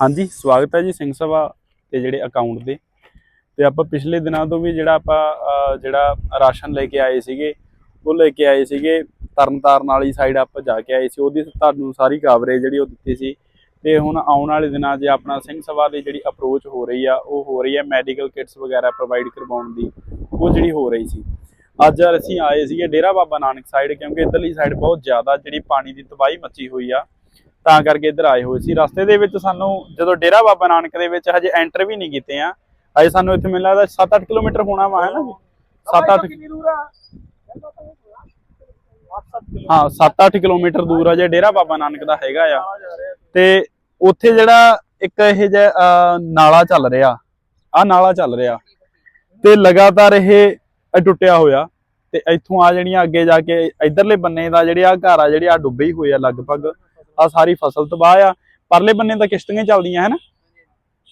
ਹਾਂਜੀ, ਸਵਾਗਤ ਹੈ ਜੀ ਸਿੰਘ ਸਭਾ ਤੇ ਜਿਹੜੇ ਅਕਾਊਂਟ ਦੇ। ਤੇ ਆਪਾਂ ਪਿਛਲੇ ਦਿਨਾਂ ਤੋਂ ਵੀ ਜਿਹੜਾ ਆਪਾਂ ਜਿਹੜਾ ਰਾਸ਼ਨ ਲੈ ਕੇ ਆਏ ਸੀਗੇ, ਉਹ ਲੈ ਕੇ ਆਏ ਸੀਗੇ। ਤਰਨਤਾਰਨ ਵਾਲੀ ਸਾਈਡ ਆਪਾਂ ਜਾ ਕੇ ਆਏ ਸੀ। ਉਹਦੀ ਤੁਹਾਨੂੰ ਸਾਰੀ ਕਵਰੇਜ ਜਿਹੜੀ ਉਹ ਦਿੱਤੀ ਸੀ। ਤੇ ਹੁਣ ਆਉਣ ਵਾਲੇ ਦਿਨਾਂ 'ਚ ਆਪਣਾ ਸਿੰਘ ਸਭਾ ਦੀ ਜਿਹੜੀ ਅਪਰੋਚ ਹੋ ਰਹੀ ਆ, ਉਹ ਹੋ ਰਹੀ ਹੈ ਮੈਡੀਕਲ ਕਿਟਸ ਵਗੈਰਾ ਪ੍ਰੋਵਾਈਡ ਕਰਵਾਉਣ ਦੀ। ਉਹ ਜਿਹੜੀ ਹੋ ਰਹੀ ਸੀ। ਅੱਜ ਅਸੀਂ ਆਏ ਸੀਗੇ ਡੇਰਾ ਬਾਬਾ ਨਾਨਕ ਸਾਈਡ ਕਿਉਂਕਿ ਇਧਰਲੀ ਸਾਈਡ ਬਹੁਤ ਜ਼ਿਆਦਾ ਜਿਹੜੀ ਪਾਣੀ ਦੀ ਤਬਾਹੀ ਮੱਚੀ ਹੋਈ ਆ। ਤਾਂ ਕਰਕੇ ਇੱਧਰ ਆਏ ਹੋਏ ਸੀ। ਰਸਤੇ ਦੇ ਵਿੱਚ ਸਾਨੂੰ ਜਦੋਂ ਡੇਰਾ ਬਾਬਾ ਨਾਨਕ ਦੇ ਵਿੱਚ ਹਜੇ ਐਂਟਰ ਵੀ ਨਹੀਂ ਕੀਤੇ ਆ ਹਜੇ ਸਾਨੂੰ ਇੱਥੇ ਮੈਨੂੰ ਲੱਗਦਾ 7-8 ਕਿਲੋਮੀਟਰ ਹੋਣਾ ਵਾ ਹੈ ਨਾ 7-8 ਹਾਂ 7-8 ਕਿਲੋਮੀਟਰ ਦੂਰ ਆ ਜੇ ਡੇਰਾ ਬਾਬਾ ਨਾਨਕ ਦਾ ਹੈਗਾ ਆ। ਤੇ ਉੱਥੇ ਜਿਹੜਾ ਇੱਕ ਇਹ ਜਿਹਾ ਨਾਲਾ ਚੱਲ ਰਿਹਾ ਆ ਨਾਲਾ ਚੱਲ ਰਿਹਾ ਤੇ ਲਗਾਤਾਰ ਇਹ ਇਹ ਟੁੱਟਿਆ ਹੋਇਆ ਤੇ ਇੱਥੋਂ ਆ ਜਿਹੜੀਆਂ ਅੱਗੇ ਜਾ ਕੇ ਇਧਰਲੇ ਬੰਨੇ ਦਾ ਜਿਹੜੇ ਆ ਘਰ ਆ ਜਿਹੜੇ ਆ ਡੁੱਬੇ ਹੀ ਹੋਏ ਆ ਲਗਭਗ। ਆ ਸਾਰੀ ਫਸਲ ਤਬਾਹ ਆ। ਪਰਲੇ ਬੰਨੇ ਤਾਂ ਕਿਸ਼ਤੀਆਂ ਚੱਲਦੀਆਂ, ਹੈ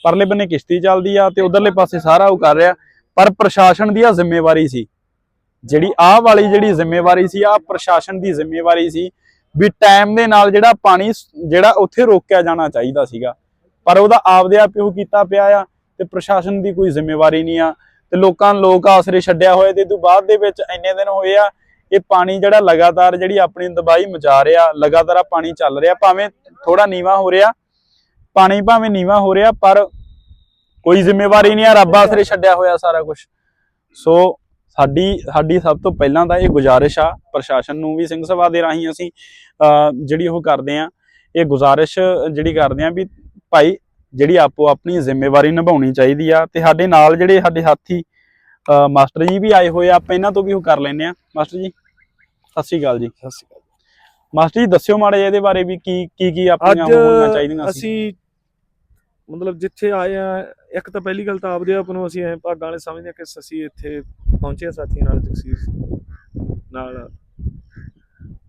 ਪਰਲੇ ਬੰਨੇ ਕਿਸ਼ਤੀ ਚੱਲਦੀ ਆ ਤੇ ਉਧਰਲੇ ਪਾਸੇ ਸਾਰਾ ਉਹ ਕਰ ਰਿਹਾ। ਪਰ ਪ੍ਰਸ਼ਾਸਨ ਦੀ ਆ ਜ਼ਿੰਮੇਵਾਰੀ ਸੀ। ਜਿਹੜੀ ਆਹ ਵਾਲੀ ਜਿਹੜੀ ਜ਼ਿੰਮੇਵਾਰੀ ਸੀ ਆ ਪ੍ਰਸ਼ਾਸਨ ਦੀ ਜ਼ਿੰਮੇਵਾਰੀ ਸੀ ਵੀ ਟਾਈਮ ਦੇ ਨਾਲ ਜਿਹੜਾ ਪਾਣੀ ਜਿਹੜਾ ਉੱਥੇ ਰੋਕਿਆ ਜਾਣਾ ਚਾਹੀਦਾ ਸੀਗਾ। ਪਰ ਉਹਦਾ ਆਪਦੇ ਆਪ ਹੀ ਕੀਤਾ ਪਿਆ ਆ ਤੇ ਪ੍ਰਸ਼ਾਸਨ ਦੀ ਕੋਈ ਜ਼ਿੰਮੇਵਾਰੀ ਨਹੀਂ ਆ। ਤੇ ਲੋਕਾਂ, ਲੋਕ ਆਸਰੇ ਛੱਡਿਆ ਹੋਇਆ ਤੇ ਤੋਂ ਬਾਅਦ ਦੇ ਵਿੱਚ ਇੰਨੇ ਦਿਨ ਹੋਏ ਆ ਇਹ ਪਾਣੀ ਜਿਹੜਾ ਲਗਾਤਾਰ ਜਿਹੜੀ ਆਪਣੀ ਦਬਾਈ ਮਚਾ ਰਿਹਾ ਲਗਾਤਾਰ ਪਾਣੀ ਚੱਲ ਰਿਹਾ ਭਾਵੇਂ ਥੋੜਾ ਨੀਵਾ ਹੋ ਰਿਹਾ ਪਾਣੀ ਭਾਵੇਂ ਨੀਵਾ ਹੋ ਰਿਹਾ ਪਰ ਕੋਈ ਜ਼ਿੰਮੇਵਾਰੀ ਨਹੀਂ ਆ ਰੱਬ ਆਸਰੇ ਛੱਡਿਆ ਹੋਇਆ ਸਾਰਾ ਕੁਝ ਸੋ ਸਾਡੀ ਸਾਡੀ ਸਭ ਤੋਂ ਪਹਿਲਾਂ ਤਾਂ ਇਹ ਗੁਜ਼ਾਰਿਸ਼ ਆ ਪ੍ਰਸ਼ਾਸਨ ਨੂੰ ਵੀ ਸਿੰਘ ਸਭਾ ਦੇ ਰਾਹੀਂ ਅਸੀਂ ਅਹ, ਜਿਹੜੀ ਉਹ ਕਰਦੇ ਆ ਇਹ ਗੁਜ਼ਾਰਿਸ਼ ਜਿਹੜੀ ਕਰਦੇ ਆ ਵੀ ਭਾਈ ਜਿਹੜੀ ਆਪੋ ਆਪਣੀ ਜ਼ਿੰਮੇਵਾਰੀ ਨਿਭਾਉਣੀ ਚਾਹੀਦੀ ਆ ਤੇ ਸਾਡੇ ਨਾਲ ਜਿਹੜੇ ਸਾਡੇ ਸਾਥੀ ਮਾਸਟਰ ਜੀ ਵੀ ਆਏ ਹੋਏ ਆ ਆਪਾਂ ਇਹਨਾਂ ਤੋਂ ਵੀ ਉਹ ਕਰ ਲੈਨੇ ਆ ਮਾਸਟਰ ਜੀ ਸਤਿ ਸ਼੍ਰੀ ਅਕਾਲ ਜੀ। ਸਤਿ ਸ਼੍ਰੀ ਅਕਾਲ ਮਾਸਟਰ ਜੀ ਦੱਸਿਓ ਮਾੜੇ ਜਿਹੇ ਇਹਦੇ ਬਾਰੇ ਵੀ ਕੀ ਕੀ ਕੀ ਆਪਣੀਆਂ ਹੋਣੀਆਂ ਚਾਹੀਦੀਆਂ ਅਸੀਂ ਮਤਲਬ ਜਿੱਥੇ ਆਏ ਆ ਇੱਕ ਤਾਂ ਪਹਿਲੀ ਗੱਲ ਤਾਂ ਆਪਦੇ ਆਪ ਨੂੰ ਅਸੀਂ ਐ ਭਾਗਾਂ ਵਾਲੇ ਸਮਝਦੇ ਹਾਂ ਕਿ ਅਸੀਂ ਇੱਥੇ ਪਹੁੰਚੇ ਸਾਥੀਆਂ ਨਾਲ ਜਗਸੀਰ ਨਾਲ।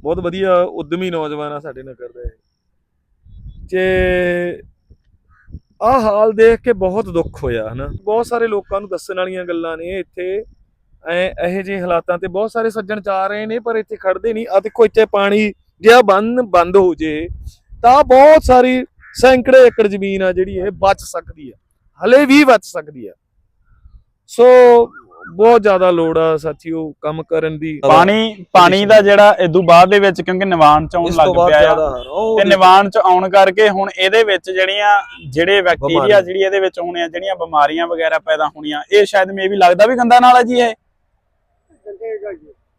ਬਹੁਤ ਵਧੀਆ ਉਦਮੀ ਨੌਜਵਾਨ ਆ ਸਾਡੇ ਨਗਰ ਦੇ। ਜੇ ਆਹ ਹਾਲ ਦੇਖ ਕੇ ਬਹੁਤ ਦੁੱਖ ਹੋਇਆ, ਹਨਾ? ਬਹੁਤ ਸਾਰੇ ਲੋਕਾਂ ਨੂੰ ਦੱਸਣ ਵਾਲੀਆਂ ਗੱਲਾਂ ਨੇ ਇੱਥੇ। ਐ, ਇਹੋ ਜਿਹੇ ਹਾਲਾਤਾਂ ਤੇ ਬਹੁਤ ਸਾਰੇ ਸੱਜਣ ਜਾ ਰਹੇ ਨੇ, ਪਰ ਇੱਥੇ ਖੜਦੇ ਨਹੀਂ। ਆ ਦੇਖੋ, ਇੱਥੇ ਪਾਣੀ ਜੇ ਬੰਦ ਬੰਦ ਹੋ ਜੇ, ਤਾਂ ਬਹੁਤ ਸਾਰੀ ਸੈਂਕੜੇ ਏਕੜ ਜ਼ਮੀਨ ਆ ਜਿਹੜੀ ਇਹ ਬਚ ਸਕਦੀ ਆ। ਹਲੇ ਵੀ ਬਚ ਸਕਦੀ ਆ। ਸੋ ਬਹੁਤ ਜ਼ਿਆਦਾ ਲੋੜ ਆ ਸਾਥੀਓ ਕੰਮ ਕਰਨ ਦੀ। ਪਾਣੀ ਪਾਣੀ ਦਾ ਜਿਹੜਾ ਇਦੋਂ ਬਾਅਦ ਦੇ ਵਿੱਚ ਕਿਉਂਕਿ ਨਿਵਾਨ ਚ ਆਉਣ ਲੱਗ ਪਿਆ ਆ। ਤੇ ਨਿਵਾਨ ਚ ਆਉਣ ਕਰਕੇ ਹੁਣ ਇਹਦੇ ਵਿੱਚ ਜਿਹੜੀਆਂ ਜਿਹੜੇ ਬੈਕਟੀਰੀਆ ਬਿਮਾਰੀਆਂ। ਜਿਹੜੀ ਇਹਦੇ ਵਿੱਚ ਹੋਣੇ ਆ ਜਿਹੜੀਆਂ ਬਿਮਾਰੀਆਂ ਵਗੈਰਾ ਪੈਦਾ ਹੋਣੀਆਂ ਇਹ ਸ਼ਾਇਦ ਮੇਬੀ ਲੱਗਦਾ ਵੀ ਗੰਦਾ ਨਾਲਾ ਜੀ ਇਹ?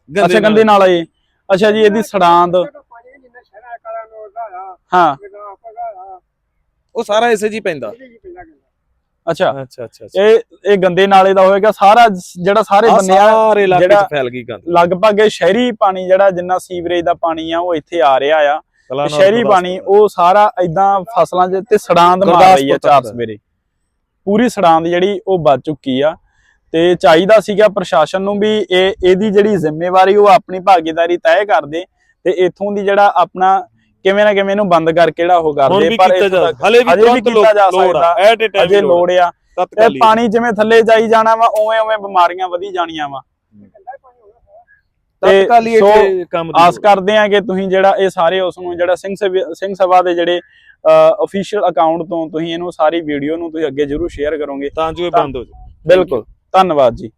ਅੱਛਾ ਗੰਦੇ ਨਾਲਾ। ਇਹ। ਅੱਛਾ ਜੀ ਇਹਦੀ ਸੜਾਂਦ। ਹਾਂ। ਉਹ ਸਾਰਾ ਇਸੇ ਜੀ ਪੈਂਦਾ। ਅੱਛਾ। ਅੱਛਾ ਇਹ ਇਹ ਗੰਦੇ ਨਾਲੇ ਦਾ ਹੋਏਗਾ ਸਾਰਾ ਜਿਹੜਾ ਸਾਰੇ ਆਹ ਬੰਨੇ ਆ ਸਾਰੇ ਇਲਾਕੇ 'ਚ ਫੈਲ ਗਈ ਗੰਦ। ਲਗਭਗ ਇਹ ਸ਼ਹਿਰੀ ਪਾਣੀ ਜਿਹੜਾ ਜਿੰਨਾ ਸੀਵਰੇਜ ਦਾ ਪਾਣੀ ਆ ਉਹ ਇੱਥੇ ਆ ਰਿਹਾ ਆ। ਸ਼ਹਿਰੀ। ਪਾਣੀ ਉਹ ਸਾਰਾ ਇਦਾਂ ਫਸਲਾਂ 'ਚ ਤੇ ਸੜਾਂਦ ਮਾਰ ਰਹੀ ਆ ਚਾਰ। ਸਵੇਰੇ। ਪੂਰੀ ਸੜਾਂਦ ਜਿਹੜੀ ਉਹ ਵੱਜ ਚੁੱਕੀ ਆ। ਤੇ ਚਾਹੀਦਾ ਸੀਗਾ ਪ੍ਰਸ਼ਾਸਨ ਨੂੰ ਵੀ ਇਹ ਇਹਦੀ ਜਿਹੜੀ ਜ਼ਿੰਮੇਵਾਰੀ ਉਹ ਆਪਣੀ ਭਾਗੀਦਾਰੀ ਤੈਅ ਕਰਦੇ ਤੇ ਇਥੋਂ ਦੀ ਜਿਹੜਾ ਆਪਣਾ ਕਿਵੇਂ ਨਾ ਕਿਵੇਂ ਇਹਨੂੰ ਬੰਦ ਕਰਕੇ ਜਿਹੜਾ ਉਹ ਕਰਦੇ ਪਰ ਹਲੇ ਵੀ ਤੁਰੰਤ ਲੋੜ ਆ। ਐਟ ਏ ਅਜੇ ਲੋੜ ਆ। ਤੇ ਤਤਕਾਲੀ ਪਾਣੀ ਜਿਵੇਂ ਥੱਲੇ ਜਾਈ ਜਾਣਾ ਵਾ ਉਵੇਂ ਉਵੇਂ ਬਿਮਾਰੀਆਂ ਵਧੀ ਜਾਣੀਆਂ ਵਾ। ਤਤਕਾਲੀ ਇੱਥੇ ਕੰਮ ਦੀ ਆਸ। ਕਰਦੇ ਆ ਕਿ ਤੁਸੀਂ ਜਿਹੜਾ ਇਹ ਸਾਰੇ ਉਸ ਨੂੰ ਜਿਹੜਾ ਸਿੰਘ ਸਿੰਘ ਸਭਾ ਦੇ ਜਿਹੜੇ ਅਫੀਸ਼ੀਅਲ ਅਕਾਊਂਟ ਤੋਂ ਤੁਸੀਂ ਇਹਨੂੰ ਸਾਰੀ ਵੀਡੀਓ ਨੂੰ ਤੁਸੀਂ ਅੱਗੇ ਜਰੂਰ ਸ਼ੇਅਰ ਕਰੋਗੇ। ਤਾਂ ਜੋ ਇਹ ਬੰਦ ਹੋ ਜਾਵੇ ਬਿਲਕੁਲ। ਧੰਨਵਾਦ ਜੀ।